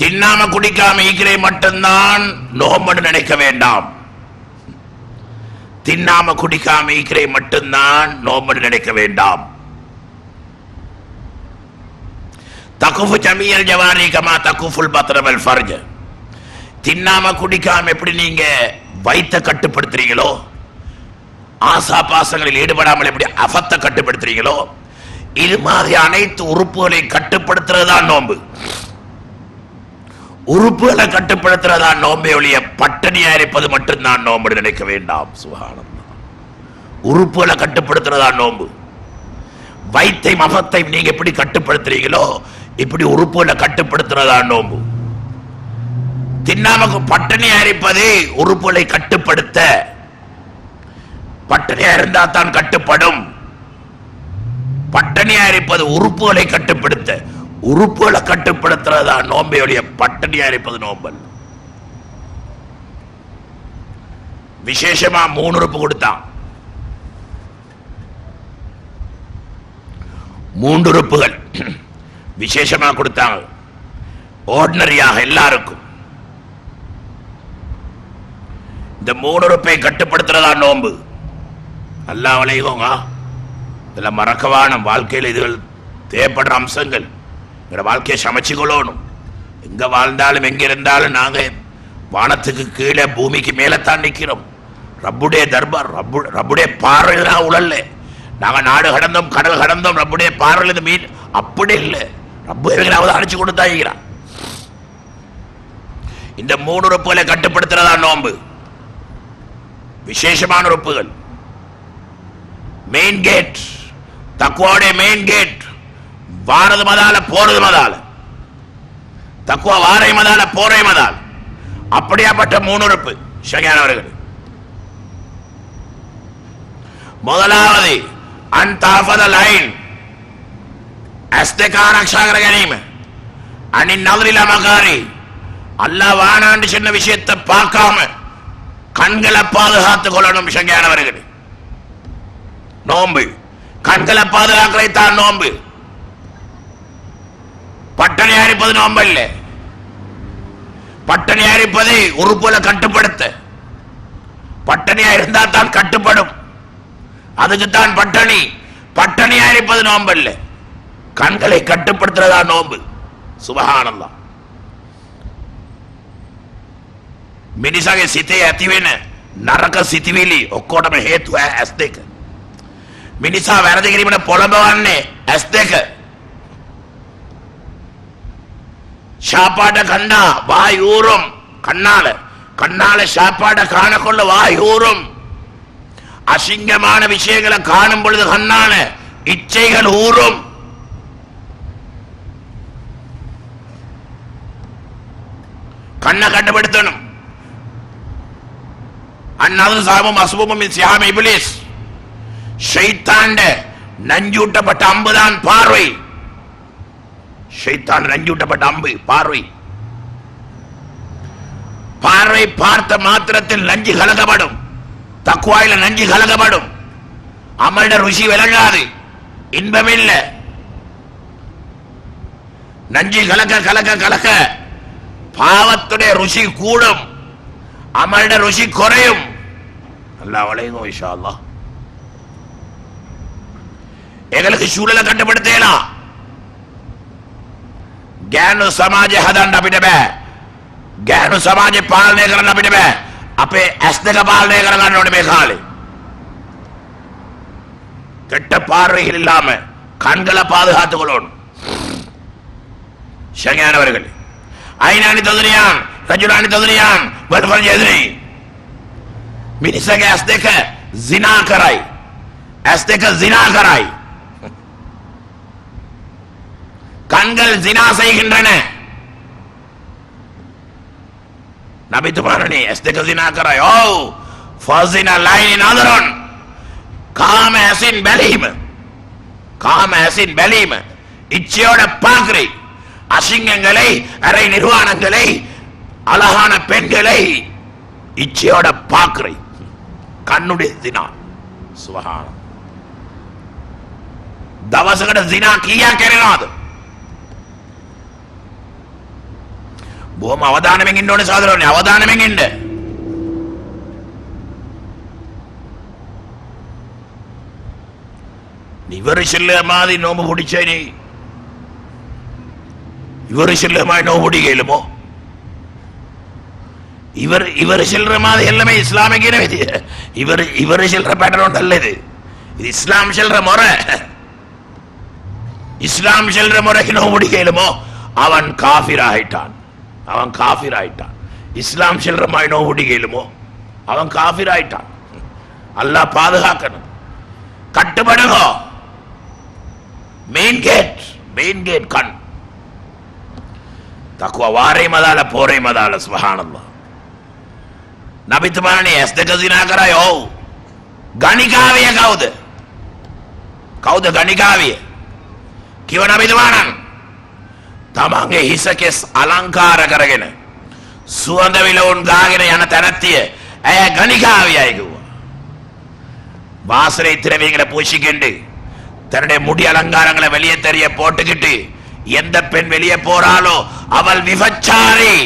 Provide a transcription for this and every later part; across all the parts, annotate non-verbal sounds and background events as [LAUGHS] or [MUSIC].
தின்னாம குடிக்காம ஈக்கிரை மட்டும்தான் நோம்புன்னு நினைக்க வேண்டாம். தின்னாம குடிக்காம ஈக்கிரை மட்டும்தான் நோம்புன்னு நினைக்க வேண்டாம். தகுஃபு ஜமியல் ஜவாரி கமா தகுஃபுல் பத்ரவல் ஃபர்ஜ். தின்னாம குடிக்காம எப்படி நீங்க வயித்தை கட்டுப்படுத்துறீங்களோ ஆசா பாசங்களில் ஈடுபடாமல் எப்படி அபத்தை கட்டுப்படுத்துறீங்களோ இது மாதிரி அனைத்து உறுப்புகளை கட்டுப்படுத்துறதுதான் நோன்பு. உறுப்புகளை கட்டுப்படுத்துறதா நோம்பை ஒழிய பட்டணியா இருப்பது மட்டும்தான் நோம்பு நினைக்க வேண்டாம். சுகானம் உறுப்புகளை கட்டுப்படுத்துறதா நோம்பு? வயிற்றை மகத்தை நீங்க எப்படி கட்டுப்படுத்துறீங்களோ இப்படி உறுப்புகளை கட்டுப்படுத்துறதா நோம்பு? தின்னாமக்கு பட்டணியா இருப்பது உறுப்புகளை கட்டுப்படுத்த. பட்டணியா இருந்தா தான் கட்டுப்படும். பட்டணியா இருப்பது உறுப்புகளை கட்டுப்படுத்த. உறுப்புகளை கட்டுப்படுத்துறதா நோம்பையுடைய பட்டணியா இருப்பது நோம்பல். விசேஷமா மூணு உறுப்பு கொடுத்தான். மூன்று உறுப்புகள் விசேஷமா கொடுத்தாங்க. ஆர்டினரியாக எல்லாருக்கும். இந்த மூணு உறுப்பை கட்டுப்படுத்துறதா நோம்பு? நல்லா விளையுங்க இதெல்லாம் மறக்கவானம் வாழ்க்கையில் இதுகள் தேவைப்படுற அம்சங்கள். எங்களோட வாழ்க்கையை சமைச்சு கொள்ளணும் எங்க வாழ்ந்தாலும் எங்க இருந்தாலும் நாங்க வானத்துக்கு கீழே பூமிக்கு மேலே தான் நிற்கிறோம் ரப்புடைய தர்பார் ரப்பு ரப்புடைய பார்வையில் தான் உழல்ல. நாங்க நாடு கடந்தோம் கடல் கடந்தோம் ரப்புடைய பார்வையில் இந்த மீன் அப்படி இல்லை. ரப்பு எங்களாவது அழைச்சு கொடுத்தாங்கிறான் இந்த மூணு உறுப்புகளை கட்டுப்படுத்துறதா நோம்பு விசேஷமான உறுப்புகள். மெயின் கேட் தக்குவாடைய மெயின் கேட் வாரது மதால போறது மதால. தக்குவா வாரை மதால போரை மதால். அப்படியாப்பட்ட மூணு உறுப்பு ஷகியானவர்கள் முதலாவது அன்தாஃபத லைன். அஸ்தக ஆரக்ஷா கர கனீம் நவரில மகாரி. அல்லாஹ் வானாண்டு சின்ன விஷயத்தை பார்க்காம கண்களை பாதுகாத்துக் கொள்ளணும் ஷகியானவர்கள் நோன்பு. கண்களை பாதுகாக்களை தான் நோன்பு. பட்டணி அரிப்பது நோன்பு இல்லை பட்டணி அரிப்பதை உறுப்புல கட்டுப்படுத்த பட்டணியா இருந்தா தான் கட்டுப்படும் அதுக்கு தான் பட்டணி பட்டணி அரிப்பது நோன்பு இல்லை கண்களை கட்டுப்படுத்துறதா நோன்பு சுபஹானல்லா මිනිසාගේ සිතේ ඇතිවෙන නරක සිතිවිලි ඔක්කොටම හේතුව ඇස් දෙක මිනිසා වැරදි කිරීමට පොළඹවන්නේ ඇස් දෙක சாப்பாட்டை கண்டா வாய் ஊறும். கண்ணால கண்ணால சாப்பாட காணக்கொள்ள வாய் ஊறும். அசிங்கமான விஷயங்களை காணும் பொழுது கண்ணால இச்சைகள் ஊறும். கண்ணை கட்டுப்படுத்தணும் அந்நதும் சாபம் அசுபமும் சியாம இபிலிஸ். ஷைத்தாண்ட நஞ்சூட்டப்பட்ட அம்புதான் பார்வை. ஷைத்தான் நஞ்சூட்டப்பட்ட அம்பு பார்வை. பார்வை பார்த்த மாத்திரத்தில் நஞ்சு கலகப்படும் தக்குவாயில நஞ்சு கலகப்படும் அமல்ட ருசி விளங்காது. இன்பமில்லை. நஞ்சு கலக்க கலக்க கலக்க பாவத்துடைய ருசி கூடும். அமல்ட ருசி குறையும். நல்லா வளையும் விஷாலா எங்களுக்கு சூழலை கட்டுப்படுத்தலாம் ගෑනු සමාජය හදන්න අපිට බෑ ගෑනු සමාජය පාලනය කරන්න අපිට බෑ අපේ ඇස් දෙක පාලනය කරගන්න ඕනේ මේ කාලේ கெட்ட பார்வைகள் இல்லாம கண்களை பாதுகாத்துக் கொள்ளணும் ஷங்கியானவர்கள் ஐநானி தொகுதியான் ரஜுலானி தொகுதியான் வல்பல் எதிரி මිනිසගේ ඇස් දෙක සිනා කරයි ඇස් දෙක සිනා කරයි கண்கள் ஜினா செய்கின்றன. நபி துபாரணி எஸ்தக ஜினா கராயோ ஃபஸினா லைனின் அதரன் காம ஹசின் பலீம். காம ஹசின் பலீம். இச்சையோட பாக்குறி அசிங்கங்களை அரை நிர்வாணங்களை அழகான பெண்களை இச்சையோட பாக்குறி கண்ணுடைய தினா சுபஹானம் දවසකට දිනා கீயா කරනවද ബോം അവധാനമെങ്കിൻ്റെ സാധനം അവധാനമെങ്കിണ്ട് ഇവര് ചെല്ലമാതി നോമ്പ് പൊടിച്ചേനെ இவர் செல்ற மாதிரி நோபடி கேளுமோ இவர் இவர் செல்ற மாதிரி எல்லாமே இஸ்லாமிய இவர் இவர் செல்ற பேட்டர்ன் நல்லது இது இஸ்லாம் செல்ற முறை இஸ்லாம் செல்ற முறைக்கு நோபடி கேளுமோ அவன் காஃபிர் அவன் காஃபிர் ஆயிட்டான். இஸ்லாம் செல்றமாயினோ ஒடிகேலுமோ அவன் காஃபிர் ஆயிட்டான். அல்லாஹ் பாதுகாக்கணும். கட்டுப்படுகோ மெயின் கேட் மெயின் கேட் கண். తక్కువ వారే మదాల పోరే మదాల సుహానంలో నబితుమాని ఎస్దగజినాకరాయో గణికావ్య కౌద కౌద గణికావ్య కివ నబితుమానన్ තමන්ගේ හිසකෙස් අලංකාර කරගෙන සුවඳ විලවුන් ගාගෙන යන තැනැත්තිය ඇය ගණිකාවියයි කිව්වා வாசனை திரவியங்களை பூசிக்கிண்டு தன்னுடைய முடி அலங்காரங்களை வெளியே தெரிய போட்டுக்கிட்டு எந்த பெண் வெளியே போறாளோ அவள் விபச்சாரி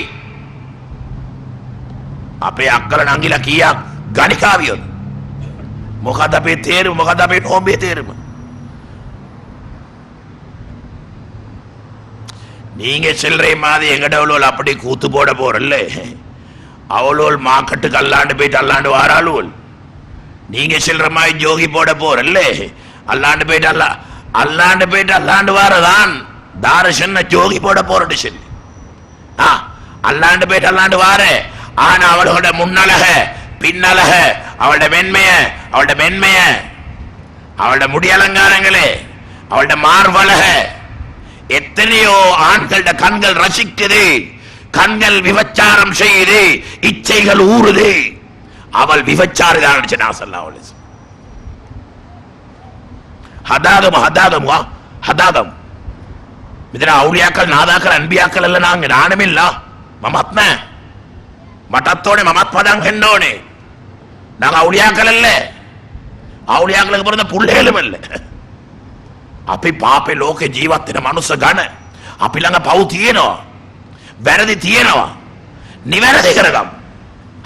අපේ අක්කල නංගිල කියක් ගනිකාවියොත් මොකද අපේ තේරු මොකද අපේ නෝම්බේ තේරුම நீங்க சில்லறை மாதிரி எங்கட அவளோல் அப்படி கூத்து போட போறல்ல? அவளோல் மாக்கட்டுக்கு அல்லாண்டு போயிட்டு அல்லாண்டு வாராளுவல் நீங்க சில்லற மாதிரி ஜோகி போட போறல்ல? அல்லாண்டு போயிட்டு அல்லா அல்லாண்டு போயிட்டு அல்லாண்டு வாரதான். தார சின்ன ஜோகி போட போறட்டு சொல்லி. ஆ அல்லாண்டு போயிட்டு அல்லாண்டு வார. ஆனா அவளோட முன்னழக பின்னழக அவளோட மென்மைய அவளோட மென்மைய. அவளோட முடி அலங்காரங்களே அவளோட மார்பழக எத்தனையோ ஆண்கள கண்கள் ரசிக்குது கண்கள் விபச்சாரம் செய்யுது இச்சைகள் ஊறுது அவள் விபச்சாரதான் நான் சொல்ல ஹதாதம் ஹதாதம் வா ஹதாதம் இதனா ഔലിയാക്കൾ നാദാക്കൾ അൻബിയാക്കൾ അല്ല നാങ് നാണമില്ല മമാത്മ മഠത്തോടെ മമാത്മതാങ് കണ്ടോണേ നാങ് ഔലിയാക്കളല്ലേ ഔലിയാക്കളൊക്കെ പറഞ്ഞ പുള്ളേലുമല്ലേ අපි පාපේ ලෝකේ ජීවත් වෙන මනුස්ස ඝන. අපි ළඟ පව් තියෙනවා. වැරදි තියෙනවා. නිවැරදි කරගමු.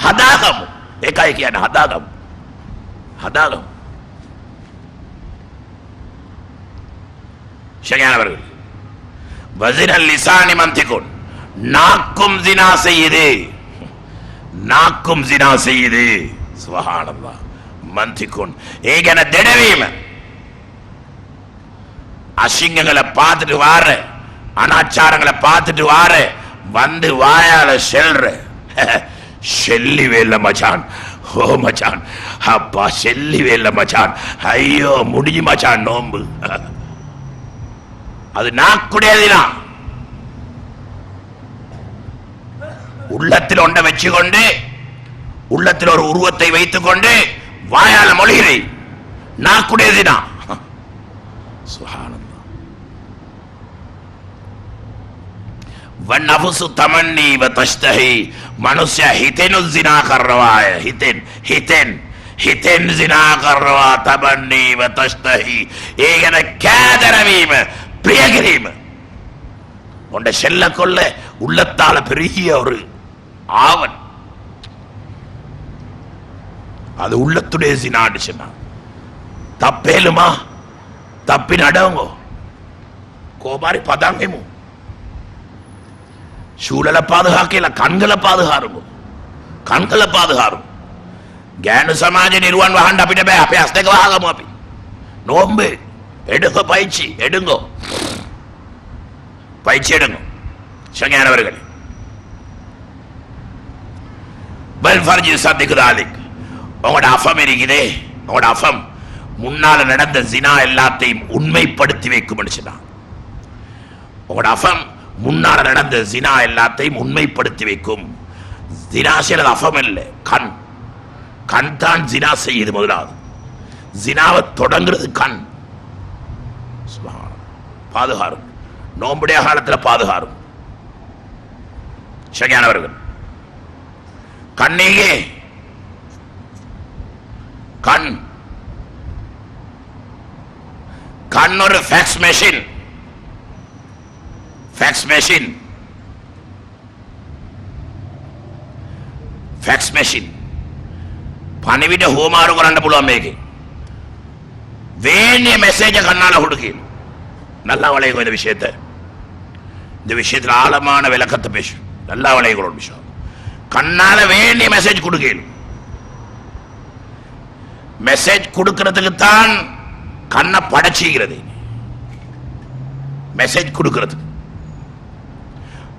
හදාගමු. ඒකයි කියන්නේ හදාගමු. හදාගමු. ශගයනවරු වසින ලිසානි මන්තිකුන්. නාක්කුම් සිනා සෙයිදේ නාක්කුම් සිනා සෙයිදේ සුබහානල්ලා මන්තිකුන්. ඒ ගැන දෙඩවීම. அசிங்கங்களை பார்த்துட்டு வார. அனாச்சாரங்களை பார்த்துட்டு வார. வந்து வாயால செல்ற. செல்லி வேல மச்சான். ஓ மச்சான். அப்பா செல்லி வேல மச்சான். ஐயோ முடிஞ்சு மச்சான் நோம்பு. அது நாக்குடையதுதான் உள்ளத்தில் ஒன்றை வச்சுக்கொண்டு உள்ளத்தில் ஒரு உருவத்தை வைத்துக் கொண்டு வாயால மொழிகிறேன். நாக்குடையதுதான் சுகானம் வன்னபுசு தமன்னீவ தஷ்டஹி மனுஷ ஹிதெனு ஜினா கர்ரவாய. ஹிதென் ஹிதென் ஹிதென் ஜினா கர்ரவா தமன்னி தஷ்டஹி தஷ்தஹி. ஏகன கேதரவீம பிரியகிரீம. உன்னை செல்ல கொள்ள உள்ளத்தால பெருகிய ஒரு ஆவன். அது உள்ளத்துடைய ஜினான்னு சொன்னான் தப்பேலுமா? தப்பி நடவுங்க கோமாரி பதாங்கமும் சூழலை பாதுகாக்கல கண்களை பாதுகாருங்க කන්කල පාදහාරු ගෑනු සමාජ නිරුවන් වහන්ඩ අපිට බෑ අපේ අස් දෙක වහගමු අපි நோம்பு எடுங்க பயிற்சி எடுங்கோ பயிற்சி எடுங்க சங்கையானவர்கள் பல் ஃபர்ஜி சத்திக்குதாலிக் உங்களோட அஃபம் இருக்குதே உங்களோட அஃபம் முன்னால நடந்த ஜினா எல்லாத்தையும் உண்மைப்படுத்தி வைக்கும் மனுஷனா உங்களோட அஃபம் முன்னால் நடந்த ஜினா எல்லாத்தையும் உண்மைப்படுத்தி வைக்கும். ஜினா செய்யறது அஃபம் இல்லை. கண். கண் தான் ஜினா செய்யுது முதலாவது. ஜினாவை தொடங்குறது கண். பாதுகாரும். நோம்புடைய காலத்தில் பாதுகாரும். சரியானவர்கள். கண்ணீகே. கண். கண் ஒரு fax machine facts machine fax machine පණිවිඩ හෝමාරු කරන්න පුළුවන් මේකේ வேண்டிய மெசேஜ கண்ணால கொடுக்கணும் நல்லா வளையும் இந்த விஷயத்தை இந்த விஷயத்துல ஆழமான விளக்கத்தை பேசும் நல்லா வளையக்கூட விஷயம் கண்ணால வேண்டிய மெசேஜ் கொடுக்கணும் மெசேஜ் கொடுக்கிறதுக்கு தான் கண்ணை படைச்சிக்கிறது மெசேஜ் கொடுக்கிறதுக்கு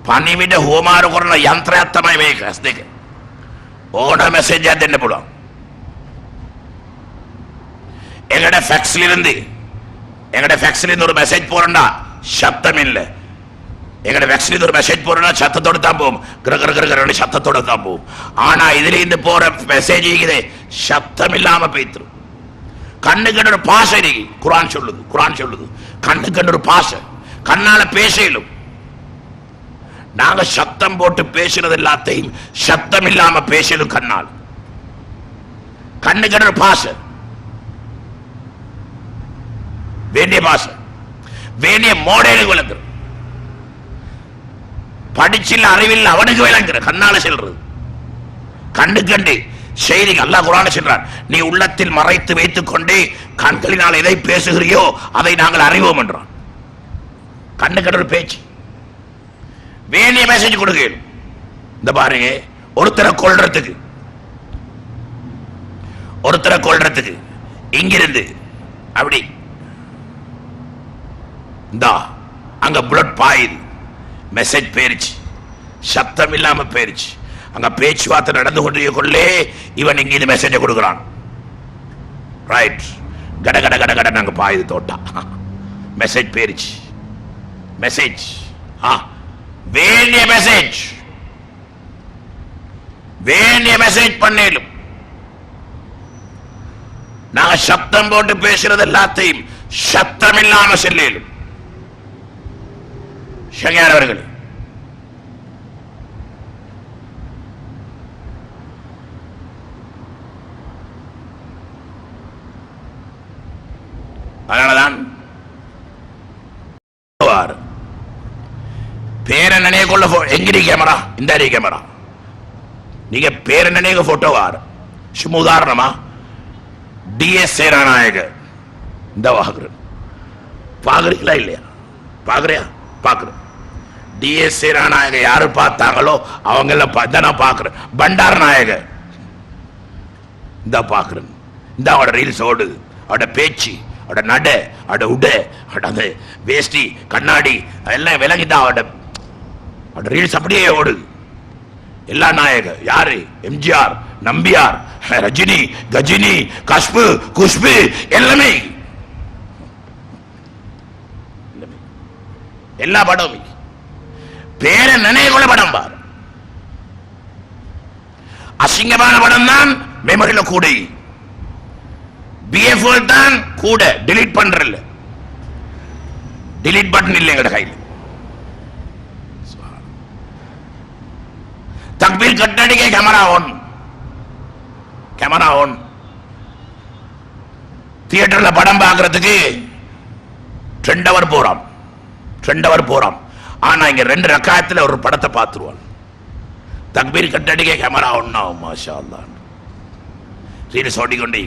පනිවිඩ හෝමාරු කරන යන්ත්‍රයක් තමයි මේක ඇස් දෙක ඕන மெசேஜா දෙන්න පුළුවන් எங்கட ஃபேக்ஸ்ல இருந்து எங்கட ஃபேக்ஸ்ல இருந்து ஒரு மெசேஜ் போறோம்னா சத்தம் இல்ல எங்கட ஃபேக்ஸ்ல இருந்து ஒரு மெசேஜ் போறோம்னா சத்தத்தோட தான் போகும் கிர கிர கிர கிரன்னு சத்தத்தோட தான் போகும் ஆனா இதுல இருந்து போற மெசேஜ் இருக்குது சத்தம் இல்லாம போய்த்துரும் கண்ணுக்கு ஒரு பாசை இருக்கு குரான் சொல்லுது குரான் சொல்லுது கண்ணுக்கு ஒரு பாசை கண்ணால பேசலும் நாங்க சத்தம் போட்டு பேசுறது எல்லாத்தையும் சத்தம் இல்லாம பேசலும் கண்ணால். கண்ணு ஒரு பாச. வேண்டிய பாச. வேண்டிய மோடேனுக்கு விளங்குற படிச்சில் அறிவில் அவனுக்கு விளங்குற. கண்ணால செல்றது. கண்டு கண்டு செய்தி அல்லாஹ் குரான சொல்றான் நீ உள்ளத்தில் மறைத்து வைத்துக் கொண்டே கண்களினால் எதை பேசுகிறியோ அதை நாங்கள் அறிவோம் என்றான். கண்ணு கண்டு பேச்சு. வேண்டிய மெசேஜ் கொடுங்க இந்த பாருங்க ஒருத்தரை கொள்றதுக்கு ஒருத்தரை கொள்றதுக்கு இங்கிருந்து அப்படி. இந்தா அங்க புல்லட் பாயுது. மெசேஜ் போயிருச்சு. சத்தம் இல்லாம போயிருச்சு. அங்க பேச்சுவார்த்தை நடந்து கொண்டே இவன் இங்க இந்த மெசேஜை கொடுக்குறான். ரைட் கட கட கட கட நாங்க பாயுது தோட்டா. [LAUGHS] மெசேஜ் போயிருச்சு. மெசேஜ் ஆ. வேண்டிய மெசேஜ் வேண்டிய மெசேஜ் பண்ணிடும் நாங்க சப்தம் போட்டு பேசுறது எல்லாத்தையும் சத்தம் இல்லாம செல்லும் அவர்கள் அதனாலதான் வாரு. பேரை நினைய கேமரா? இந்த அடி கேமரா. நீங்க பேர் நினைக்க போட்டோ சும்மா உதாரணமா. டிஎஸ் சேனாநாயக இந்த வாகுறேன் பாக்குறீங்களா இல்லையா? பாக்குறியா பாக்குறேன். டிஎஸ் சேனாநாயக யாரு பார்த்தாங்களோ அவங்க எல்லாம் நான் பாக்குறேன். பண்டார நாயக இந்த பாக்குறேன். இந்த அவட ரீல்ஸ் ஓடுது அவட பேச்சு அவட நட அவட உட அவட அந்த வேஷ்டி கண்ணாடி எல்லாம் விலங்கிதான் அவட அப்படி ரீல்ஸ் அப்படியே ஓடுது எல்லா நாயக யாரு? எம்ஜிஆர் நம்பியார் ரஜினி கஜினி கஷ்பு குஷ்பு எல்லாமே. எல்லா படமும் பேரை நினைவுள்ள படம் பார். அசிங்கமான படம் தான் மெமரியில கூட. பிஎஃப் தான் கூட டிலீட் பண்றல டிலீட் பட்டன் இல்லை எங்கட கையில். தக்பீர் கட்டடிக்க கேமரா ஆன் கேமரா ஆன் தியேட்டர்ல படம் பார்க்கறதுக்கு ரெண்டு அவர் போறான். ரெண்டு அவர் போறான். ஆனா இங்க ரெண்டு ரக்காயத்தில் ஒரு படத்தை பார்த்துருவான். தக்பீர் கட்டடிக்க கேமரா ஒன்னா மாஷா அல்லாஹ் ரீல்ஸ் ஓடிக்கொண்டே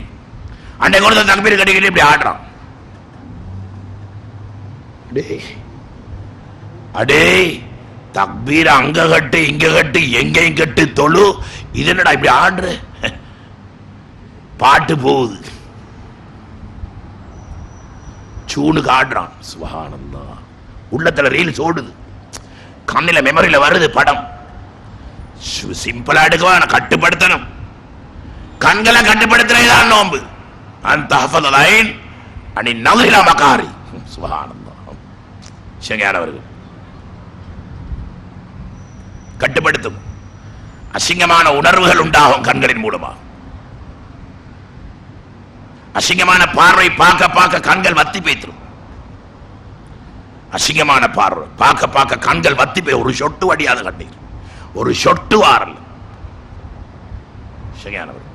அன்னை கொடுத்த தக்பீர் கட்டிக்கிட்டு இப்படி ஆடுறான். அடே அடே தக்பீர் அங்க கட்டு இங்க கட்டு எங்கேயும் கட்டு தொழு. இது என்னடா இப்படி ஆடுற? பாட்டு போகுது. சூனுக்கு ஆடுறான் சுபஹானல்லா உள்ளத்துல ரீல்ஸ் ஓடுது கண்ணில மெமரியில வருது படம். சு- சிம்பிளா எடுக்கவா கட்டுப்படுத்தணும். கண்களை கட்டுப்படுத்துறதுதான் நோம்பு அந்த லைன் அணி நவரிலா மகாரி. சுபஹானல்லா சிங்கானவர்கள் கட்டுப்படுத்தும். அசிங்கமான உணர்வுகள் உண்டாகும் கண்களின் மூலமா. அசிங்கமான பார்வை பார்க்க பார்க்க கண்கள் வத்தி பேத்துரும் அசிங்கமான பார்வை பார்க்க பார்க்க கண்கள் வத்தி போய் ஒரு சொட்டு வடியாத கண்ணீர். ஒரு சொட்டு வாரல் சரியானவர்.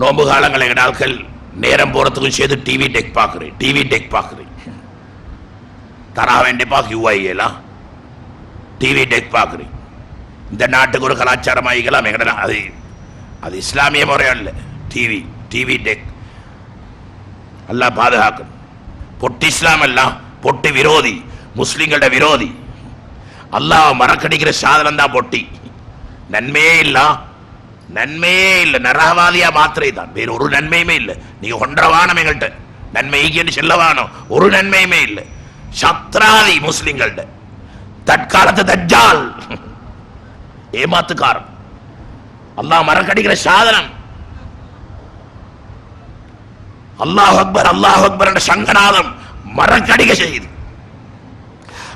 நோன்பு காலங்கள் எங்கள் ஆட்கள் நேரம் போறதுக்கும் சேர்த்து டிவி டெக் பார்க்குறேன் டிவி டெக் பார்க்குறேன். தரா வேண்டி பார்க்க யூஐலாம் டிவி டெக் பார்க்குறேன். இந்த நாட்டுக்கு ஒரு கலாச்சாரம் ஆகிக்கலாம் எங்கடா அது அது இஸ்லாமிய முறையும் இல்லை டிவி டிவி டெக் எல்லாம் பாதுகாக்கணும் பொட்டு இஸ்லாம் எல்லாம் பொட்டு விரோதி முஸ்லிம்களோட விரோதி. அல்லாஹ் மறக்கடிக்கிற சாதனம் தான் பொட்டி. நன்மையே இல்லை நன்மையே இல்லை. நரகவாதியா மாத்திரை தான் வேற ஒரு நன்மையுமே இல்லை. நீங்க ஒன்றவானம் எங்கள்கிட்ட நன்மை ஈகின்னு செல்லவானம் ஒரு நன்மையுமே இல்லை. சத்ராதி முஸ்லிம்கள்ட்ட. தற்காலத்து தஜ்ஜால். ஏமாத்துக்காரன். அல்லாஹ் மரக்கடிக்கிற சாதனம். அல்லாஹ் அக்பர் அல்லாஹ் அக்பர் என்ற சங்கநாதம் மரக்கடிக்க செய்யுது.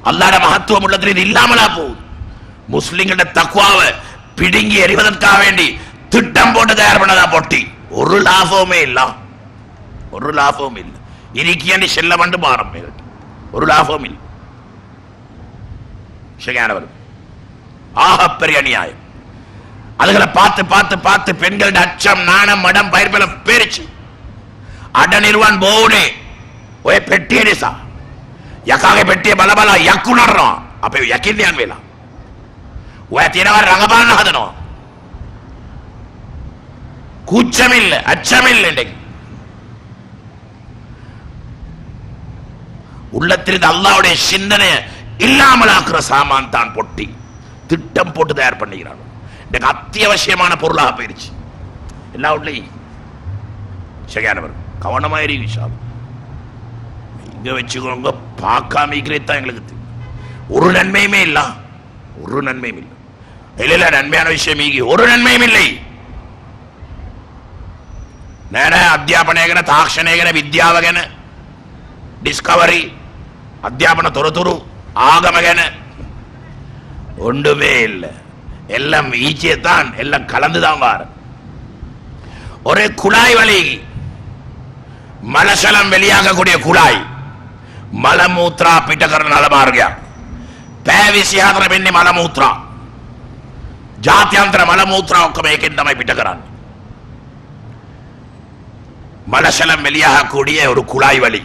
அல்லாட மகத்துவம் உள்ளத்தில் இது இல்லாமலா போகுது. முஸ்லிம்கள தக்குவாவை பிடுங்கி எறிவதற்காக வேண்டி திட்டம் போட்டு தயார் பண்ணதா பொட்டி. ஒரு லாபமே இல்ல. ஒரு லாபமும் இல்லை. ഇരിക്കേണ്ടി ചെല്ലമണ്ട് ஒரு ഒരു இல்லை. ശരിയാണവരും ആഹപ്പെരിയ അണിയായം അതുകളെ பார்த்து பார்த்து பார்த்து பெண்களுடைய அச்சம் நாணம் மடம் பயிர் பயிர்பல பேரிச்சு. அட நிர்வான் போவுனே. ஒய பெட்டியே நிசா யக்காக பெட்டிய பல பல யக்குணர்றோம். அப்ப யக்கிந்தியான் வேலாம் తినవారు రంగపాలన అతను కూర్చమిల్ల அச்சமில்லை உள்ளத்திலிருந்து அல்லாவுடைய சிந்தனை இல்லாமல் ஆக்குற சாமான் தான் பொட்டி. திட்டம் போட்டு தயார் பண்ணிக்கிறான்? இன்றைக்கு அத்தியாவசியமான பொருளாக போயிருச்சு. எல்லா உள்ளயும் சரியானவர் கவனமாக இருக்கு சாமி இங்கே வச்சுக்கோங்க பார்க்காம தான் எங்களுக்கு ஒரு நன்மையுமே இல்ல. ஒரு நன்மையும் இல்லை. இல்ல நன்மையான விஷயம் ஈகி ஒரு நன்மையும் இல்லை. நேன அத்தியாபனேகன தாக்ஷணேகன வித்யாவகன டிஸ்கவரி அத்தியாபன துரு துரு ஆகமகன ஒன்றுமே இல்லை. எல்லாம் ஈச்சியத்தான் எல்லாம் கலந்துதான் வார. ஒரே குழாய் வழி. மலசலம் வெளியாகக்கூடிய குழாய். மலமூத்ரா பிட்டகர் நலமார்கியா பேவிசியாதன பெண்ணி மலமூத்ரா. ஜாத்தியாந்திர జాత్యాంతర మలమూత్ర ஒக்கமேக்கின்றமை விட்டுகிறான் மலசலம் வெளியாகக்கூடிய ஒரு குழாய் வழி.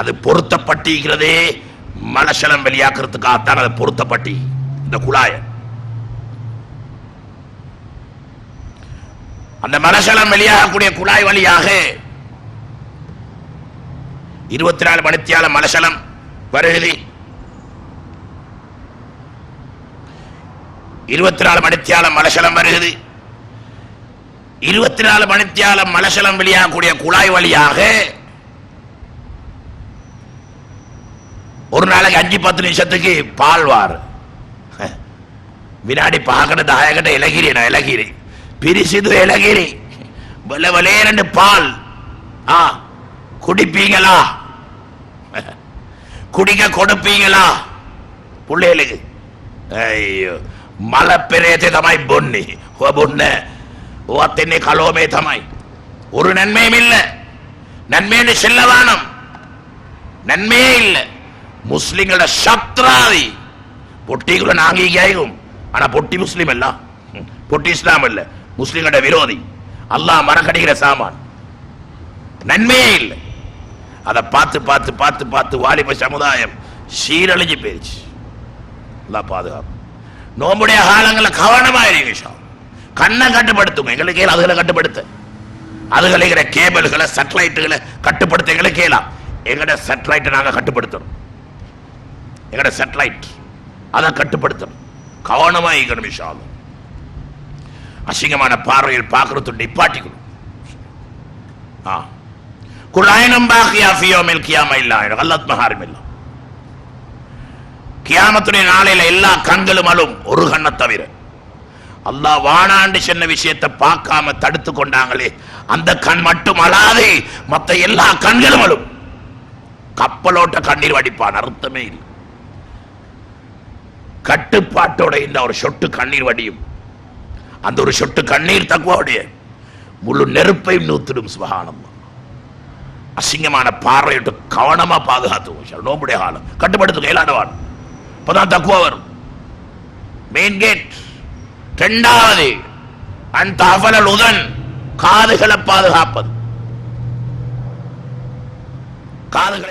அது பொருத்தப்பட்டிருக்கிறதே மலசலம் வெளியாக்குறதுக்காகத்தான் அது பொருத்தப்பட்டி இந்த குழாய. அந்த மலசலம் வெளியாகக்கூடிய குழாய் வழியாக இருபத்தி நாலு மணித்தியால மலசலம் வருகிறது. இருபத்தி நாலு மணித்தியாலம் மலசலம் வருகிறது. இருபத்தி நாலு மணித்தியாலம் மலசலம் வெளியாகக்கூடிய குழாய் வழியாக ஒரு நாளைக்கு அஞ்சு பத்து நிமிஷத்துக்கு பால்வார் வினாடி பாகன தாயகட்ட இலகிரி நான் இலகிரி. பிரிசிது இலகிரி. வல வலேரண்டு பால். ஆ குடிப்பீங்களா? குடிக்க கொடுப்பீங்களா? பிள்ளைகளுக்கு. ஐயோ. මල පෙරේතේ තමයි බොන්නේ ඔය බොන්න ඔවත් එන්නේ කලෝමේ තමයි ஒரு நன்மையும் இல்ல நன்மைன்னு செல்லவானம் நன்மையே இல்ல முஸ்லிம்களோட சத்ராதி பொட்டிக்குள்ள நாங்க கேக்கும் ஆனா பொட்டி முஸ்லிம் இல்ல ம், பொட்டி இஸ்லாம் இல்ல முஸ்லிம்களோட விரோதி அல்லாஹ் மறக்கடிக்கிற சாமான் நன்மையே இல்லை அதை பார்த்து பார்த்து பார்த்து பார்த்து வாலிப சமுதாயம் சீரழிஞ்சு போயிருச்சு எல்லாம் பாதுகாப்பு நோம்புடைய காலங்களில் கவனமா இருங்க கண்ணை கட்டுப்படுத்தும் எங்களுக்கு அதுகளை கட்டுப்படுத்த அதுகளை கேபிள்களை சேட்டலைட்டுகளை கட்டுப்படுத்த எங்களுக்கு கேலாம் எங்கட சேட்டலைட்டை நாங்க கட்டுப்படுத்தணும் எங்கட சேட்டலைட் அதை கட்டுப்படுத்தணும் கவனமாக இருக்கணும் விஷயம் அசிங்கமான பார்வையில் பார்க்கறது நிப்பாட்டிக்கணும் ஆ குலாயனம் பாக்கியா ஃபியோமில் கியாம இல்லை அல்லத் மஹாரிம் கியாமத்துடைய நாளையில எல்லா கண்களும் அழும் ஒரு கண்ணை தவிர. அல்லாஹ் வானாண்டு சொன்ன விஷயத்தை பார்க்காம தடுத்து கொண்டாங்களே அந்த கண் மட்டும் அழாது மத்த எல்லா கண்களும் அழும். கப்பலோட்ட கண்ணீர் வடிப்பான் அர்த்தமே இல்லை. கட்டுப்பாட்டோட இந்த ஒரு சொட்டு கண்ணீர் வடியும். அந்த ஒரு சொட்டு கண்ணீர் தக்குவாவுடைய முழு நெருப்பையும் நூத்திடும் சுபகானம் அசிங்கமான பார்வையிட்டு கவனமா பாதுகாத்து நோம்புடைய காலம். கட்டுப்படுத்துங்க இயலாதவான் அப்பதான் தக்குவா வரும். மெயின் கேட் இரண்டாவது அந்த அகலல் உதன் காதுகளை பாதுகாப்பது. காதுகளை